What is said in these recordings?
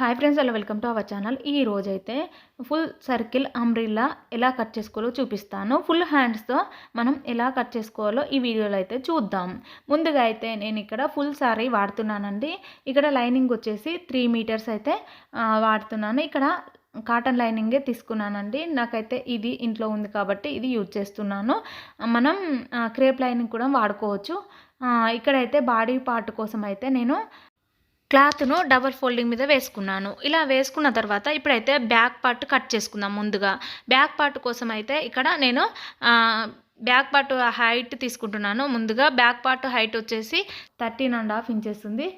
Hi friends hello welcome to our channel ఈ రోజైతే full circle umbrella ఎలా cut చేసుకోవాలో చూపిస్తాను. ఫుల్ హ్యాండ్స్తో మనం ఎలా కట్ చేసుకోవాలో ఈ వీడియోలో అయితే చూద్దాం. ముందుగా అయితే నేను ఇక్కడ ఫుల్ సారీ వాడుతున్నానండి. ఇక్కడ లైనింగ్ వచ్చేసి త్రీ మీటర్స్ అయితే వాడుతున్నాను. ఇక్కడ కాటన్ లైనింగే తీసుకున్నానండి. నాకైతే ఇది ఇంట్లో ఉంది కాబట్టి ఇది యూజ్ చేస్తున్నాను. మనం క్రేప్ లైనింగ్ కూడా వాడుకోవచ్చు. ఇక్కడైతే బాడీ పార్ట్ కోసం అయితే నేను క్లాత్ను డబల్ ఫోల్డింగ్ మీద వేసుకున్నాను. ఇలా వేసుకున్న తర్వాత ఇప్పుడైతే బ్యాక్ పార్ట్ కట్ చేసుకుందాం ముందుగా. బ్యాక్ పార్ట్ కోసం అయితే ఇక్కడ నేను బ్యాక్ పార్ట్ హైట్ తీసుకుంటున్నాను. ముందుగా బ్యాక్ పార్ట్ హైట్ వచ్చేసి థర్టీన్ అండ్ హాఫ్ ఇంచెస్ ఉంది.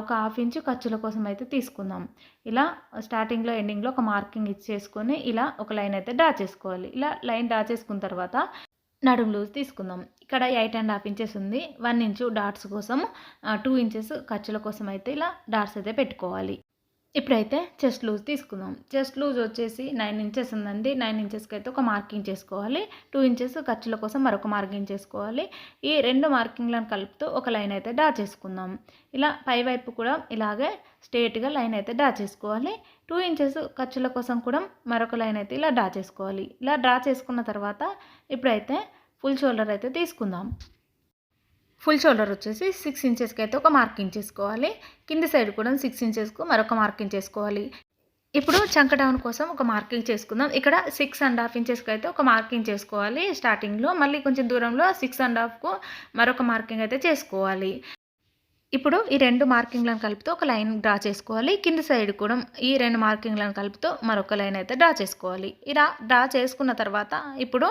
ఒక హాఫ్ ఇంచు ఖర్చుల కోసం అయితే తీసుకుందాం. ఇలా స్టార్టింగ్లో ఎండింగ్లో ఒక మార్కింగ్ ఇచ్చేసుకొని ఇలా ఒక లైన్ అయితే డ్రా చేసుకోవాలి. ఇలా లైన్ డ్రా చేసుకున్న తర్వాత నడుము లూజ్ తీసుకుందాం. ఇక్కడ ఎయిట్ అండ్ హాఫ్ ఇంచెస్ ఉంది. వన్ ఇంచు డాట్స్ కోసం టూ ఇంచెస్ ఖర్చుల కోసం అయితే ఇలా డాట్స్ అయితే పెట్టుకోవాలి. ఇప్పుడైతే చెస్ట్ లూజ్ తీసుకుందాం. చెస్ట్ లూజ్ వచ్చేసి నైన్ ఇంచెస్ ఉందండి. నైన్ ఇంచెస్కి అయితే ఒక మార్కింగ్ చేసుకోవాలి. టూ ఇంచెస్ ఖర్చుల కోసం మరొక మార్కింగ్ చేసుకోవాలి. ఈ రెండు మార్కింగ్లను కలుపుతూ ఒక లైన్ అయితే డ్రా చేసుకుందాం. ఇలా పై వైపు కూడా ఇలాగే స్ట్రేట్గా లైన్ అయితే డ్రా చేసుకోవాలి. టూ ఇంచెస్ ఖర్చుల కోసం కూడా మరొక లైన్ అయితే ఇలా డ్రా చేసుకోవాలి. ఇలా డ్రా చేసుకున్న తర్వాత ఇప్పుడైతే ఫుల్ షోల్డర్ అయితే తీసుకుందాం. ఫుల్ షోల్డర్ వచ్చేసి సిక్స్ ఇంచెస్కి అయితే ఒక మార్కింగ్ చేసుకోవాలి. కింది సైడ్ కూడా సిక్స్ ఇంచెస్కు మరొక మార్కింగ్ చేసుకోవాలి. ఇప్పుడు చంక డౌన్ కోసం ఒక మార్కింగ్ చేసుకుందాం. ఇక్కడ సిక్స్ అండ్ హాఫ్ ఇంచెస్కి అయితే ఒక మార్కింగ్ చేసుకోవాలి స్టార్టింగ్లో మళ్ళీ కొంచెం దూరంలో సిక్స్ అండ్ హాఫ్కు మరొక మార్కింగ్ అయితే చేసుకోవాలి. ఇప్పుడు ఈ రెండు మార్కింగ్లను కలుపుతూ ఒక లైన్ డ్రా చేసుకోవాలి. కింది సైడ్ కూడా ఈ రెండు మార్కింగ్లను కలుపుతూ మరొక లైన్ అయితే డ్రా చేసుకోవాలి. ఇలా డ్రా చేసుకున్న తర్వాత ఇప్పుడు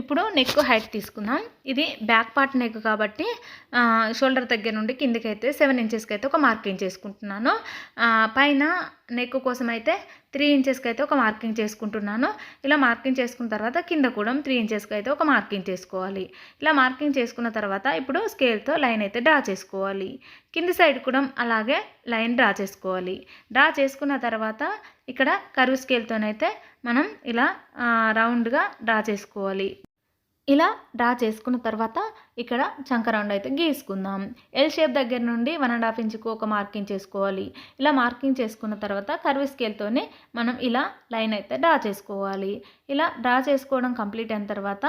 ఇప్పుడు నెక్ హైట్ తీసుకుందాం. ఇది బ్యాక్ పార్ట్ నెక్ కాబట్టి షోల్డర్ దగ్గర నుండి కిందికి అయితే సెవెన్ ఇంచెస్కి అయితే ఒక మార్కింగ్ చేసుకుంటున్నాను. పైన నెక్ కోసం అయితే త్రీ ఇంచెస్కి అయితే ఒక మార్కింగ్ చేసుకుంటున్నాను. ఇలా మార్కింగ్ చేసుకున్న తర్వాత కింద కూడా త్రీ ఇంచెస్కి అయితే ఒక మార్కింగ్ చేసుకోవాలి. ఇలా మార్కింగ్ చేసుకున్న తర్వాత ఇప్పుడు స్కేల్తో లైన్ అయితే డ్రా చేసుకోవాలి. కింది సైడ్ కూడా అలాగే లైన్ డ్రా చేసుకోవాలి. డ్రా చేసుకున్న తర్వాత ఇక్కడ కరువు స్కేల్తోనైతే మనం ఇలా రౌండ్గా డ్రా చేసుకోవాలి. ఇలా డ్రా చేసుకున్న తర్వాత ఇక్కడ చంక రౌండ్ అయితే గీసుకుందాం. ఎల్ షేప్ దగ్గర నుండి వన్ అండ్ హాఫ్ ఇంచుకు ఒక మార్కింగ్ చేసుకోవాలి. ఇలా మార్కింగ్ చేసుకున్న తర్వాత కర్వీ స్కేల్తోనే మనం ఇలా లైన్ అయితే డ్రా చేసుకోవాలి. ఇలా డ్రా చేసుకోవడం కంప్లీట్ అయిన తర్వాత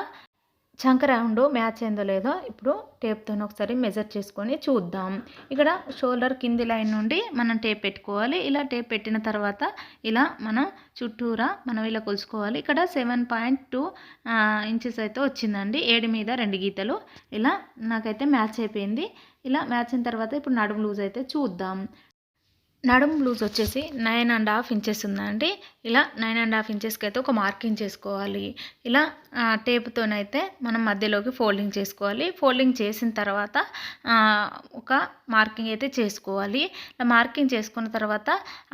చంక రౌండ్ మ్యాచ్ అయిందో లేదో ఇప్పుడు టేప్తో ఒకసారి మెజర్ చేసుకొని చూద్దాం. ఇక్కడ షోల్డర్ కింది లైన్ నుండి మనం టేప్ పెట్టుకోవాలి. ఇలా టేప్ పెట్టిన తర్వాత ఇలా మనం చుట్టూరా మనం ఇలా కొలుసుకోవాలి ఇక్కడ సెవెన్ పాయింట్ టూ ఇంచెస్ అయితే వచ్చిందండి. ఏడు మీద రెండు గీతలు. ఇలా నాకైతే మ్యాచ్ అయిపోయింది. ఇలా మ్యాచ్ అయిన తర్వాత ఇప్పుడు నడుము లూజ్ అయితే చూద్దాం. నడుం లూజ్ వచ్చేసి నైన్ అండ్ హాఫ్ ఇంచెస్ ఉందండి. ఇలా నైన్ అండ్ హాఫ్ ఇంచెస్కి అయితే ఒక మార్కింగ్ చేసుకోవాలి. ఇలా టేప్తోనైతే టేపుతోనైతే మనం మధ్యలోకి ఫోల్డింగ్ చేసుకోవాలి. ఫోల్డింగ్ చేసిన తర్వాత ఒక మార్కింగ్ అయితే చేసుకోవాలి. ఇలా మార్కింగ్ చేసుకున్న తర్వాత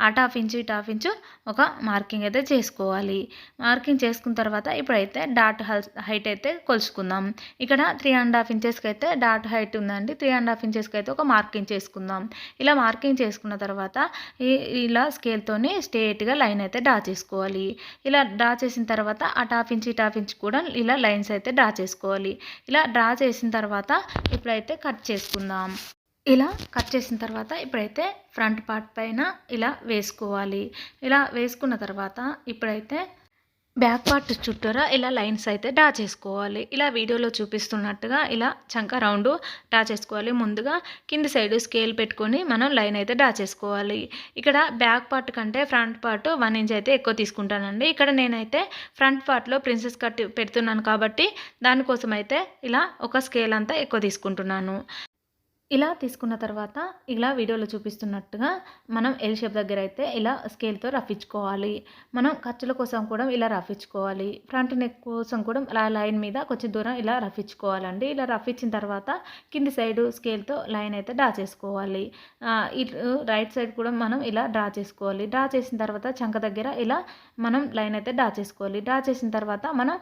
అటు హాఫ్ ఇంచు ఇటు హాఫ్ ఇంచు ఒక మార్కింగ్ అయితే చేసుకోవాలి. మార్కింగ్ చేసుకున్న తర్వాత ఇప్పుడైతే డాట్ హైట్ అయితే కొలుచుకుందాం. ఇక్కడ త్రీ అండ్ హాఫ్ ఇంచెస్కి అయితే డాట్ హైట్ ఉందండి. త్రీ అండ్ హాఫ్ ఇంచెస్కి అయితే ఒక మార్కింగ్ చేసుకుందాం. ఇలా మార్కింగ్ చేసుకున్న తర్వాత తర్వాత ఇలా స్కేల్తోని స్ట్రేట్గా లైన్ అయితే డ్రా చేసుకోవాలి. ఇలా డ్రా చేసిన తర్వాత అటు హాఫ్ ఇంచ్ ఇటు ఇంచ్ కూడా ఇలా లైన్స్ అయితే డ్రా చేసుకోవాలి. ఇలా డ్రా చేసిన తర్వాత ఇప్పుడైతే కట్ చేసుకుందాం. ఇలా కట్ చేసిన తర్వాత ఇప్పుడైతే ఫ్రంట్ పార్ట్ పైన ఇలా వేసుకోవాలి. ఇలా వేసుకున్న తర్వాత ఇప్పుడైతే బ్యాక్ పార్ట్ చుట్టూరా ఇలా లైన్స్ అయితే డ్రా చేసుకోవాలి. ఇలా వీడియోలో చూపిస్తున్నట్టుగా ఇలా చంక రౌండ్ డ్రా చేసుకోవాలి. ముందుగా కింది సైడ్ స్కేల్ పెట్టుకొని మనం లైన్ అయితే డ్రా చేసుకోవాలి. ఇక్కడ బ్యాక్ పార్ట్ కంటే ఫ్రంట్ పార్ట్ వన్ ఇంచ్ అయితే ఎక్కువ తీసుకుంటానండి. ఇక్కడ నేనైతే ఫ్రంట్ పార్ట్లో ప్రిన్సెస్ కట్ పెడుతున్నాను కాబట్టి దానికోసం అయితే ఇలా ఒక స్కేల్ అంతా ఎక్కువ తీసుకుంటున్నాను. ఇలా తీసుకున్న తర్వాత ఇలా వీడియోలో చూపిస్తున్నట్టుగా మనం ఎల్ షేప్ దగ్గర అయితే ఇలా స్కేల్తో రఫించుకోవాలి మనం ఖర్చుల కోసం కూడా ఇలా రఫించుకోవాలి ఫ్రంట్ నెక్ కోసం కూడా ఇలా లైన్ మీద కొంచెం దూరం ఇలా రఫించుకోవాలండి ఇలా రఫించిన తర్వాత కింది సైడ్ స్కేల్తో లైన్ అయితే డ్రా చేసుకోవాలి. ఇటు రైట్ సైడ్ కూడా మనం ఇలా డ్రా చేసుకోవాలి. డ్రా చేసిన తర్వాత చంక దగ్గర ఇలా మనం లైన్ అయితే డ్రా చేసుకోవాలి. డ్రా చేసిన తర్వాత మనం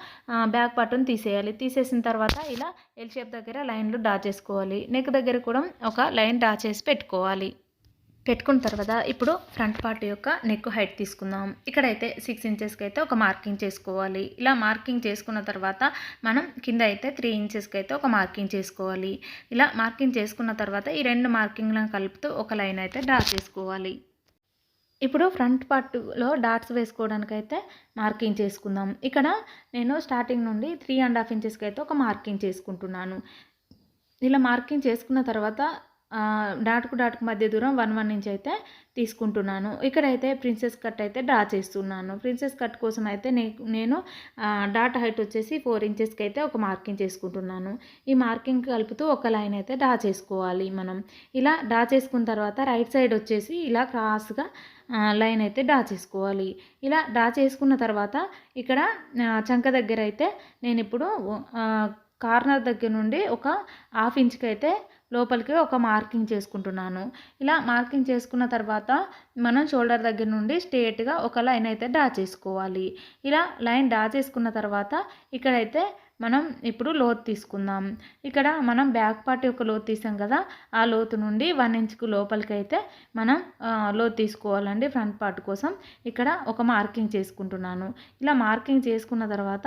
బ్యాక్ పట్టును తీసేయాలి. తీసేసిన తర్వాత ఇలా ఎల్ షేప్ దగ్గర లైన్లు డ్రా చేసుకోవాలి. నెక్ దగ్గర కూడా ఒక లైన్ డ్రా చేసి పెట్టుకోవాలి. పెట్టుకున్న తర్వాత ఇప్పుడు ఫ్రంట్ పార్ట్ యొక్క నెక్ హైట్ తీసుకుందాం. ఇక్కడైతే సిక్స్ ఇంచెస్కి అయితే ఒక మార్కింగ్ చేసుకోవాలి. ఇలా మార్కింగ్ చేసుకున్న తర్వాత మనం కింద అయితే త్రీ ఇంచెస్కి అయితే ఒక మార్కింగ్ చేసుకోవాలి. ఇలా మార్కింగ్ చేసుకున్న తర్వాత ఈ రెండు మార్కింగ్లను కలుపుతూ ఒక లైన్ అయితే డ్రా చేసుకోవాలి. ఇప్పుడు ఫ్రంట్ పార్ట్లో డాట్స్ వేసుకోవడానికైతే మార్కింగ్ చేసుకుందాం. ఇక్కడ నేను స్టార్టింగ్ నుండి త్రీ అండ్ హాఫ్ ఇంచెస్కి అయితే ఒక మార్కింగ్ చేసుకుంటున్నాను. ఇలా మార్కింగ్ చేసుకున్న తర్వాత డాట్కు డాట్కు మధ్య దూరం వన్ వన్ ఇంచ్ అయితే తీసుకుంటున్నాను. ఇక్కడైతే ప్రిన్సెస్ కట్ అయితే డ్రా చేస్తున్నాను. ప్రిన్సెస్ కట్ కోసం అయితే నేను డాట్ హైట్ వచ్చేసి ఫోర్ ఇంచెస్కి అయితే ఒక మార్కింగ్ చేసుకుంటున్నాను. ఈ మార్కింగ్ కలుపుతూ ఒక లైన్ అయితే డ్రా చేసుకోవాలి మనం. ఇలా డ్రా చేసుకున్న తర్వాత రైట్ సైడ్ వచ్చేసి ఇలా క్రాస్గా లైన్ అయితే డ్రా చేసుకోవాలి. ఇలా డ్రా చేసుకున్న తర్వాత ఇక్కడ చంక దగ్గర అయితే నేను ఇప్పుడు కార్నర్ దగ్గర నుండి ఒక హాఫ్ ఇంచ్కి అయితే లోపలికి ఒక మార్కింగ్ చేసుకుంటున్నాను. ఇలా మార్కింగ్ చేసుకున్న తర్వాత మనం షోల్డర్ దగ్గర నుండి స్ట్రేట్గా ఒక లైన్ అయితే డ్రా చేసుకోవాలి. ఇలా లైన్ డ్రా చేసుకున్న తర్వాత ఇక్కడైతే మనం ఇప్పుడు లోతు తీసుకుందాం. ఇక్కడ మనం బ్యాక్ పార్ట్ యొక్క లోతు తీసాం కదా ఆ లోతు నుండి వన్ ఇంచ్కు లోపలికి అయితే మనం లోతు తీసుకోవాలండి ఫ్రంట్ పార్ట్ కోసం. ఇక్కడ ఒక మార్కింగ్ చేసుకుంటున్నాను. ఇలా మార్కింగ్ చేసుకున్న తర్వాత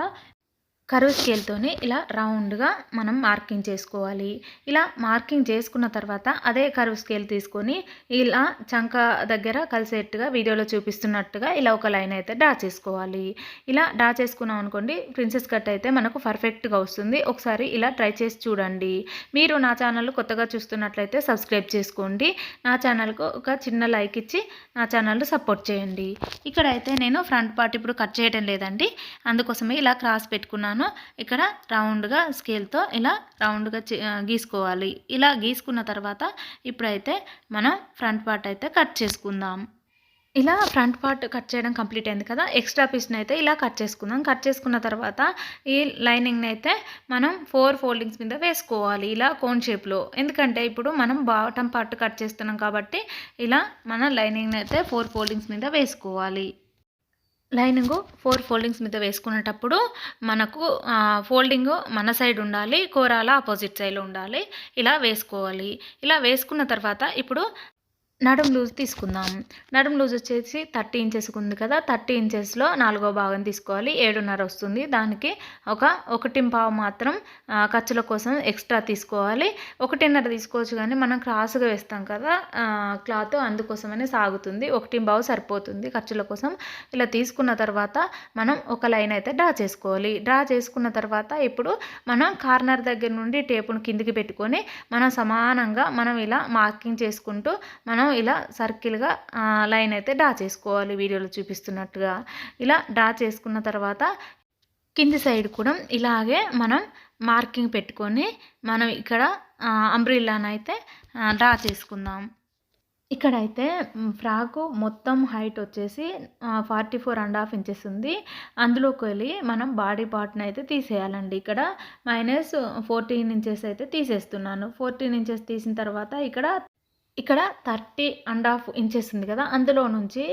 కరువు స్కేల్తోనే ఇలా రౌండ్గా మనం మార్కింగ్ చేసుకోవాలి. ఇలా మార్కింగ్ చేసుకున్న తర్వాత అదే కరువు స్కేల్ తీసుకొని ఇలా చంక దగ్గర కలిసేట్టుగా వీడియోలో చూపిస్తున్నట్టుగా ఇలా ఒక లైన్ అయితే డ్రా చేసుకోవాలి. ఇలా డ్రా చేసుకున్నాం అనుకోండి ప్రిన్సెస్ కట్ అయితే మనకు పర్ఫెక్ట్గా వస్తుంది. ఒకసారి ఇలా ట్రై చేసి చూడండి. మీరు నా ఛానల్ కొత్తగా చూస్తున్నట్లయితే సబ్స్క్రైబ్ చేసుకోండి. నా ఛానల్కు ఒక చిన్న లైక్ ఇచ్చి నా ఛానల్ సపోర్ట్ చేయండి. ఇక్కడైతే నేను ఫ్రంట్ పార్ట్ ఇప్పుడు కట్ చేయడం లేదండి. అందుకోసమే ఇలా క్రాస్ పెట్టుకున్నాను. ఇక్కడ రౌండ్గా స్కేల్తో ఇలా రౌండ్గా చే- గీసుకోవాలి. ఇలా గీసుకున్న తర్వాత ఇప్పుడైతే మనం ఫ్రంట్ పార్ట్ అయితే కట్ చేసుకుందాం. ఇలా ఫ్రంట్ పార్ట్ కట్ చేయడం కంప్లీట్ అయింది కదా ఎక్స్ట్రా పీస్ని అయితే ఇలా కట్ చేసుకుందాం. కట్ చేసుకున్న తర్వాత ఈ లైనింగ్ని అయితే మనం ఫోర్ ఫోల్డింగ్స్ మీద వేసుకోవాలి ఇలా కోన్ షేప్లో. ఎందుకంటే ఇప్పుడు మనం బాటమ్ పార్ట్ కట్ చేస్తున్నాం కాబట్టి ఇలా మన లైనింగ్ని అయితే ఫోర్ ఫోల్డింగ్స్ మీద వేసుకోవాలి. లైనింగ్ ఫోర్ ఫోల్డింగ్స్ మీద వేసుకునేటప్పుడు మనకు ఫోల్డింగ్ మన సైడ్ ఉండాలి కూరాల ఆపోజిట్ సైడ్లో ఉండాలి. ఇలా వేసుకోవాలి. ఇలా వేసుకున్న తర్వాత ఇప్పుడు నడుం లూజ్ తీసుకుందాం. నడుం లూజ్ వచ్చేసి థర్టీ ఇంచెస్ ఉంది కదా థర్టీ ఇంచెస్లో నాలుగో భాగం తీసుకోవాలి. ఏడున్నర వస్తుంది. దానికి ఒక ఒకటి పావు మాత్రం ఖర్చుల కోసం ఎక్స్ట్రా తీసుకోవాలి. ఒకటిన్నర తీసుకోవచ్చు కానీ మనం క్రాస్గా వేస్తాం కదా క్లాత్ అందుకోసమనే సాగుతుంది. ఒకటి పావు సరిపోతుంది ఖర్చుల కోసం. ఇలా తీసుకున్న తర్వాత మనం ఒక లైన్ అయితే డ్రా చేసుకోవాలి. డ్రా చేసుకున్న తర్వాత ఇప్పుడు మనం కార్నర్ దగ్గర నుండి టేపును కిందికి పెట్టుకొని మనం సమానంగా మనం ఇలా మార్కింగ్ చేసుకుంటూ మనం ఇలా సర్కిల్గా లైన్ అయితే డ్రా చేసుకోవాలి వీడియోలో చూపిస్తున్నట్టుగా. ఇలా డ్రా చేసుకున్న తర్వాత కింది సైడ్ కూడా ఇలాగే మనం మార్కింగ్ పెట్టుకొని మనం ఇక్కడ అంబ్రిల్లానైతే డ్రా చేసుకుందాం. ఇక్కడైతే ఫ్రాకు మొత్తం హైట్ వచ్చేసి forty four and half inches ఉంది. అందులోకి వెళ్ళి మనం బాడీ పార్ట్ని అయితే తీసేయాలండి. ఇక్కడ మైనస్ ఫోర్టీన్ ఇంచెస్ అయితే తీసేస్తున్నాను. ఫోర్టీన్ ఇంచెస్ తీసిన తర్వాత ఇక్కడ ఇక్కడ థర్టీ అండ్ హాఫ్ ఇంచెస్ ఉంది కదా అందులో నుంచి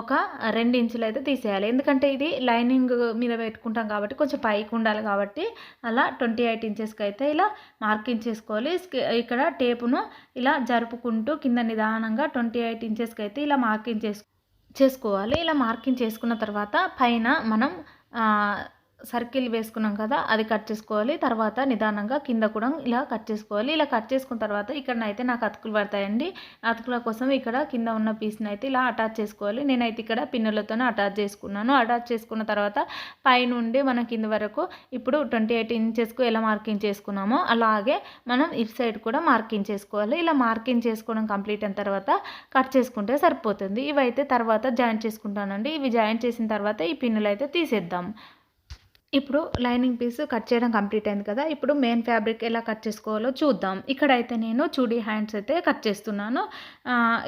ఒక రెండు ఇంచులు అయితే తీసేయాలి. ఎందుకంటే ఇది లైనింగ్ మీద పెట్టుకుంటాం కాబట్టి కొంచెం పైకి ఉండాలి కాబట్టి అలా ట్వంటీ ఎయిట్ ఇంచెస్కి అయితే ఇలా మార్కింగ్ చేసుకోవాలి. ఇక్కడ టేపును ఇలా జరుపుకుంటూ కింద నిదానంగా ట్వంటీ ఎయిట్ ఇంచెస్కి అయితే ఇలా మార్కింగ్ చేసు చేసుకోవాలి. ఇలా మార్కింగ్ చేసుకున్న తర్వాత పైన మనం సర్కిల్ వేసుకున్నాం కదా అది కట్ చేసుకోవాలి. తర్వాత నిదానంగా కింద కూడా ఇలా కట్ చేసుకోవాలి. ఇలా కట్ చేసుకున్న తర్వాత ఇక్కడ అయితే నాకు అతుకులు పడతాయండి. అతుకుల కోసం ఇక్కడ కింద ఉన్న పీస్ని అయితే ఇలా అటాచ్ చేసుకోవాలి. నేనైతే ఇక్కడ పిన్నులతోనే అటాచ్ చేసుకున్నాను. అటాచ్ చేసుకున్న తర్వాత పైనుండి మనం కింద వరకు ఇప్పుడు ట్వంటీ ఎయిట్ ఇంచెస్కు ఎలా మార్కింగ్ చేసుకున్నామో అలాగే మనం ఇటు సైడ్ కూడా మార్కింగ్ చేసుకోవాలి. ఇలా మార్కింగ్ చేసుకోవడం కంప్లీట్ అయిన తర్వాత కట్ చేసుకుంటే సరిపోతుంది. ఇవైతే తర్వాత జాయింట్ చేసుకుంటానండి. ఇవి జాయింట్ చేసిన తర్వాత ఈ పిన్నులు అయితే తీసేద్దాం. ఇప్పుడు లైనింగ్ పీస్ కట్ చేయడం కంప్లీట్ అయింది కదా ఇప్పుడు మెయిన్ ఫ్యాబ్రిక్ ఎలా కట్ చేసుకోవాలో చూద్దాం. ఇక్కడైతే నేను చూడీ హ్యాండ్స్ అయితే కట్ చేస్తున్నాను.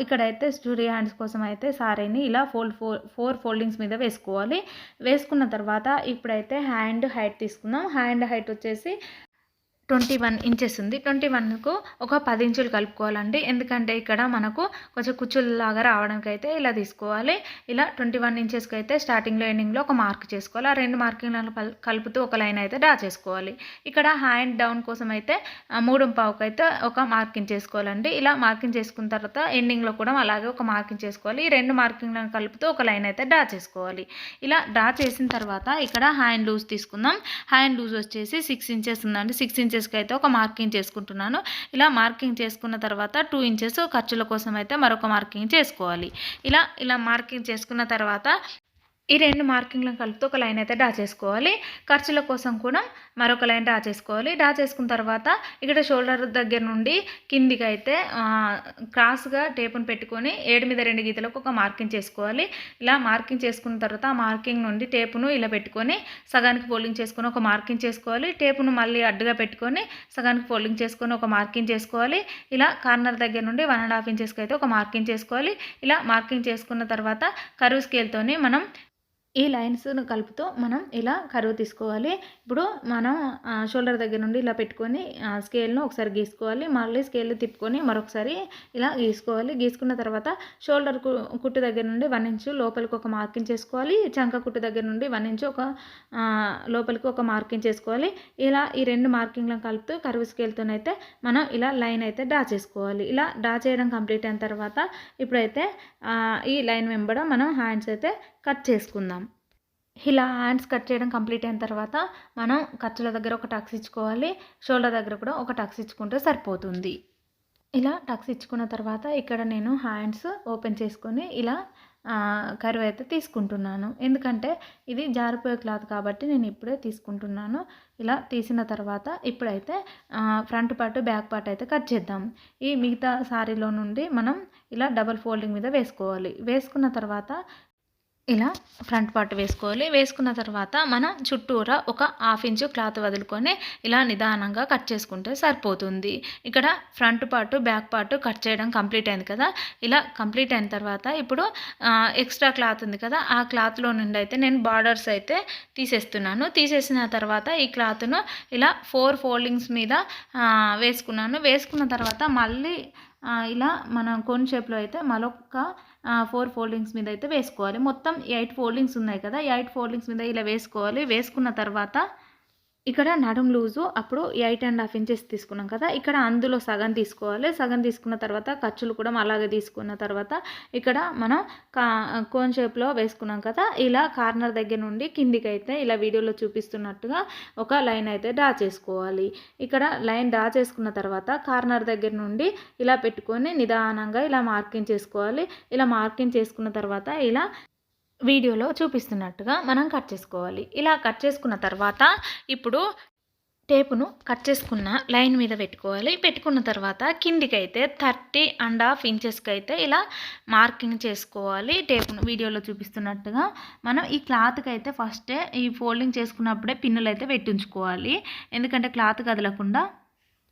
ఇక్కడైతే చూడీ హ్యాండ్స్ కోసం అయితే సారీని ఇలా ఫోల్డ్ ఫోర్ ఫోర్ ఫోల్డింగ్స్ మీద వేసుకోవాలి. వేసుకున్న తర్వాత ఇప్పుడైతే హ్యాండ్ హైట్ తీసుకుందాం. హ్యాండ్ హైట్ వచ్చేసి ట్వంటీ వన్ ఇంచెస్ ఉంది. ట్వంటీ వన్కు ఒక పది ఇంచులు కలుపుకోవాలండి. ఎందుకంటే ఇక్కడ మనకు కొంచెం కుచ్చుల్లాగా రావడానికి అయితే ఇలా తీసుకోవాలి. ఇలా ట్వంటీ వన్ ఇంచెస్కి అయితే స్టార్టింగ్లో ఎండింగ్లో ఒక మార్క్ చేసుకోవాలి. ఆ రెండు మార్కింగ్లను కలుపుతూ ఒక లైన్ అయితే డ్రా చేసుకోవాలి. ఇక్కడ హ్యాండ్ డౌన్ కోసం అయితే మూడు పావుకు అయితే ఒక మార్కింగ్ చేసుకోవాలండి. ఇలా మార్కింగ్ చేసుకున్న తర్వాత ఎండింగ్లో కూడా అలాగే ఒక మార్కింగ్ చేసుకోవాలి. ఈ రెండు మార్కింగ్లను కలుపుతూ ఒక లైన్ అయితే డ్రా చేసుకోవాలి. ఇలా డ్రా చేసిన తర్వాత ఇక్కడ హ్యాండ్ లూజ్ తీసుకుందాం. హ్యాండ్ లూజ్ వచ్చేసి సిక్స్ ఇంచెస్ ఉందండి. సిక్స్ ఇంచెస్ ఇంచెస్కి అయితే ఒక మార్కింగ్ చేసుకుంటున్నాను. ఇలా మార్కింగ్ చేసుకున్న తర్వాత టూ ఇంచెస్ ఖర్చుల కోసం అయితే మరొక మార్కింగ్ చేసుకోవాలి. ఇలా ఇలా మార్కింగ్ చేసుకున్న తర్వాత ఈ రెండు మార్కింగ్లను కలుపుతూ ఒక లైన్ అయితే డ్రా చేసుకోవాలి. ఖర్చుల కోసం కూడా మరొక లైన్ డ్రా చేసుకోవాలి. డ్రా చేసుకున్న తర్వాత ఇక్కడ షోల్డర్ దగ్గర నుండి కిందికి అయితే క్రాస్గా టేపును పెట్టుకొని ఏడు మీద రెండు గీతలకు ఒక మార్కింగ్ చేసుకోవాలి. ఇలా మార్కింగ్ చేసుకున్న తర్వాత ఆ మార్కింగ్ నుండి టేపును ఇలా పెట్టుకొని సగానికి ఫోల్డింగ్ చేసుకొని ఒక మార్కింగ్ చేసుకోవాలి. టేపును మళ్ళీ అడ్డుగా పెట్టుకొని సగానికి ఫోల్డింగ్ చేసుకొని ఒక మార్కింగ్ చేసుకోవాలి. ఇలా కార్నర్ దగ్గర నుండి వన్ అండ్ హాఫ్ ఇంచెస్కి అయితే ఒక మార్కింగ్ చేసుకోవాలి. ఇలా మార్కింగ్ చేసుకున్న తర్వాత కరువు స్కేల్తోని మనం ఈ లైన్స్ను కలుపుతూ మనం ఇలా కరువు తీసుకోవాలి. ఇప్పుడు మనం షోల్డర్ దగ్గర నుండి ఇలా పెట్టుకొని స్కేల్ను ఒకసారి గీసుకోవాలి. మళ్ళీ స్కేల్ తిప్పుకొని మరొకసారి ఇలా గీసుకోవాలి. గీసుకున్న తర్వాత షోల్డర్ కు- కుట్టు దగ్గర నుండి వన్ ఇంచు లోపలికి ఒక మార్కింగ్ చేసుకోవాలి. చంక కుట్టు దగ్గర నుండి వన్ ఇంచు ఒక లోపలికి ఒక మార్కింగ్ చేసుకోవాలి. ఇలా ఈ రెండు మార్కింగ్లను కలుపుతూ కరువు స్కేల్తోనైతే మనం ఇలా లైన్ అయితే డ్రా చేసుకోవాలి. ఇలా డ్రా చేయడం కంప్లీట్ అయిన తర్వాత ఇప్పుడైతే ఈ లైన్ వెంబడ మనం హ్యాండ్స్ అయితే కట్ చేసుకుందాం. ఇలా హ్యాండ్స్ కట్ చేయడం కంప్లీట్ అయిన తర్వాత మనం ఖర్చుల దగ్గర ఒక టక్స్ ఇచ్చుకోవాలి షోల్డర్ దగ్గర కూడా ఒక టక్స్ ఇచ్చుకుంటే సరిపోతుంది. ఇలా టక్స్ ఇచ్చుకున్న తర్వాత ఇక్కడ నేను హ్యాండ్స్ ఓపెన్ చేసుకొని ఇలా కరువు అయితే తీసుకుంటున్నాను. ఎందుకంటే ఇది జారిపోయే క్లాత్ కాబట్టి నేను ఇప్పుడే తీసుకుంటున్నాను. ఇలా తీసిన తర్వాత ఇప్పుడైతే ఫ్రంట్ పార్ట్ బ్యాక్ పార్ట్ అయితే కట్ చేద్దాం. ఈ మిగతా సారీలో నుండి మనం ఇలా డబల్ ఫోల్డింగ్ మీద వేసుకోవాలి. వేసుకున్న తర్వాత ఇలా ఫ్రంట్ పార్ట్ వేసుకోవాలి. వేసుకున్న తర్వాత మనం చుట్టూరా ఒక హాఫ్ ఇంచు క్లాత్ వదులుకొని ఇలా నిదానంగా కట్ చేసుకుంటే సరిపోతుంది. ఇక్కడ front part back part cut చేయడం కంప్లీట్ అయింది కదా. ఇలా కంప్లీట్ అయిన తర్వాత ఇప్పుడు ఎక్స్ట్రా క్లాత్ ఉంది కదా. ఆ క్లాత్లో నుండి అయితే నేను బార్డర్స్ అయితే తీసేస్తున్నాను. తీసేసిన తర్వాత ఈ క్లాత్ను ఇలా ఫోర్ ఫోల్డింగ్స్ మీద వేసుకున్నాను. వేసుకున్న తర్వాత మళ్ళీ ఇలా మనం కోన్ షేప్లో అయితే మరొక ఫోర్ ఫోల్డింగ్స్ మీద అయితే వేసుకోవాలి. మొత్తం ఎయిట్ ఫోల్డింగ్స్ ఉన్నాయి కదా ఎయిట్ ఫోల్డింగ్స్ మీద ఇలా వేసుకోవాలి. వేసుకున్న తర్వాత ఇక్కడ నడుం లూజు అప్పుడు ఎయిట్ అండ్ హాఫ్ ఇంచెస్ తీసుకున్నాం కదా. ఇక్కడ అందులో సగం తీసుకోవాలి. సగం తీసుకున్న తర్వాత ఖర్చులు కూడా అలాగే తీసుకున్న తర్వాత ఇక్కడ మనం కా కోన్ షేప్లో వేసుకున్నాం కదా. ఇలా కార్నర్ దగ్గర నుండి కిందికి అయితే ఇలా వీడియోలో చూపిస్తున్నట్టుగా ఒక లైన్ అయితే డ్రా చేసుకోవాలి. ఇక్కడ లైన్ డ్రా చేసుకున్న తర్వాత కార్నర్ దగ్గర నుండి ఇలా పెట్టుకొని నిదానంగా ఇలా మార్కింగ్ చేసుకోవాలి. ఇలా మార్కింగ్ చేసుకున్న తర్వాత ఇలా వీడియోలో చూపిస్తున్నట్టుగా మనం కట్ చేసుకోవాలి. ఇలా కట్ చేసుకున్న తర్వాత ఇప్పుడు టేపును కట్ చేసుకున్న లైన్ మీద పెట్టుకోవాలి. పెట్టుకున్న తర్వాత కిందికి అయితే థర్టీ అండ్ హాఫ్ ఇంచెస్కి అయితే ఇలా మార్కింగ్ చేసుకోవాలి. టేపును వీడియోలో చూపిస్తున్నట్టుగా మనం ఈ క్లాత్కి అయితే ఫస్టే ఈ ఫోల్డింగ్ చేసుకున్నప్పుడే పిన్నులు అయితే పెట్టించుకోవాలి ఎందుకంటే క్లాత్ కదలకుండా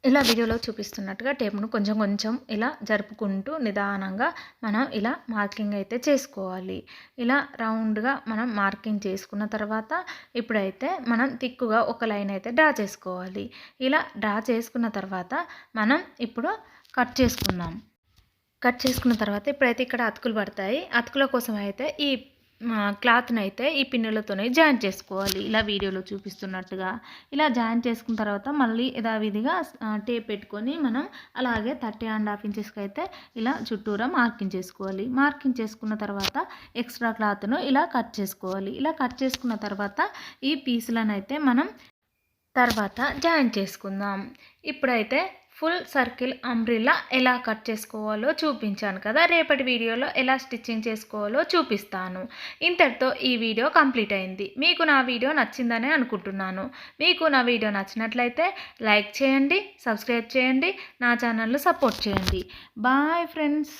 ఇలా వీడియోలో చూపిస్తున్నట్టుగా టేప్ను కొంచెం కొంచెం ఇలా జరుపుకుంటూ నిదానంగా మనం ఇలా మార్కింగ్ అయితే చేసుకోవాలి. ఇలా రౌండ్గా మనం మార్కింగ్ చేసుకున్న తర్వాత ఇప్పుడైతే మనం తిక్కుగా ఒక లైన్ అయితే డ్రా చేసుకోవాలి. ఇలా డ్రా చేసుకున్న తర్వాత మనం ఇప్పుడు కట్ చేసుకుందాం. కట్ చేసుకున్న తర్వాత ఇప్పుడైతే ఇక్కడ అతుకులు పడతాయి. అతుకుల కోసం అయితే ఈ క్లాత్ని అయితే ఈ పిన్నులతోనే జాయిన్ చేసుకోవాలి. ఇలా వీడియోలో చూపిస్తున్నట్టుగా. ఇలా జాయిన్ చేసుకున్న తర్వాత మళ్ళీ యథావిధిగా టేప్ పెట్టుకొని మనం అలాగే థర్టీ అండ్ హాఫ్ ఇంచెస్కి అయితే ఇలా చుట్టూరా మార్కింగ్ చేసుకోవాలి. మార్కింగ్ చేసుకున్న తర్వాత ఎక్స్ట్రా క్లాత్ను ఇలా కట్ చేసుకోవాలి. ఇలా కట్ చేసుకున్న తర్వాత ఈ పీసులను అయితే మనం తర్వాత జాయిన్ చేసుకుందాం. ఇప్పుడైతే ఫుల్ సర్కిల్ అంబ్రిల్లా ఎలా కట్ చేసుకోవాలో చూపించాను కదా. రేపటి వీడియోలో ఎలా స్టిచ్చింగ్ చేసుకోవాలో చూపిస్తాను. ఇంతటితో ఈ వీడియో కంప్లీట్ అయింది. మీకు నా వీడియో నచ్చిందని అనుకుంటున్నాను. మీకు నా వీడియో నచ్చినట్లయితే లైక్ చేయండి సబ్స్క్రైబ్ చేయండి నా ఛానల్ను సపోర్ట్ చేయండి. Bye friends.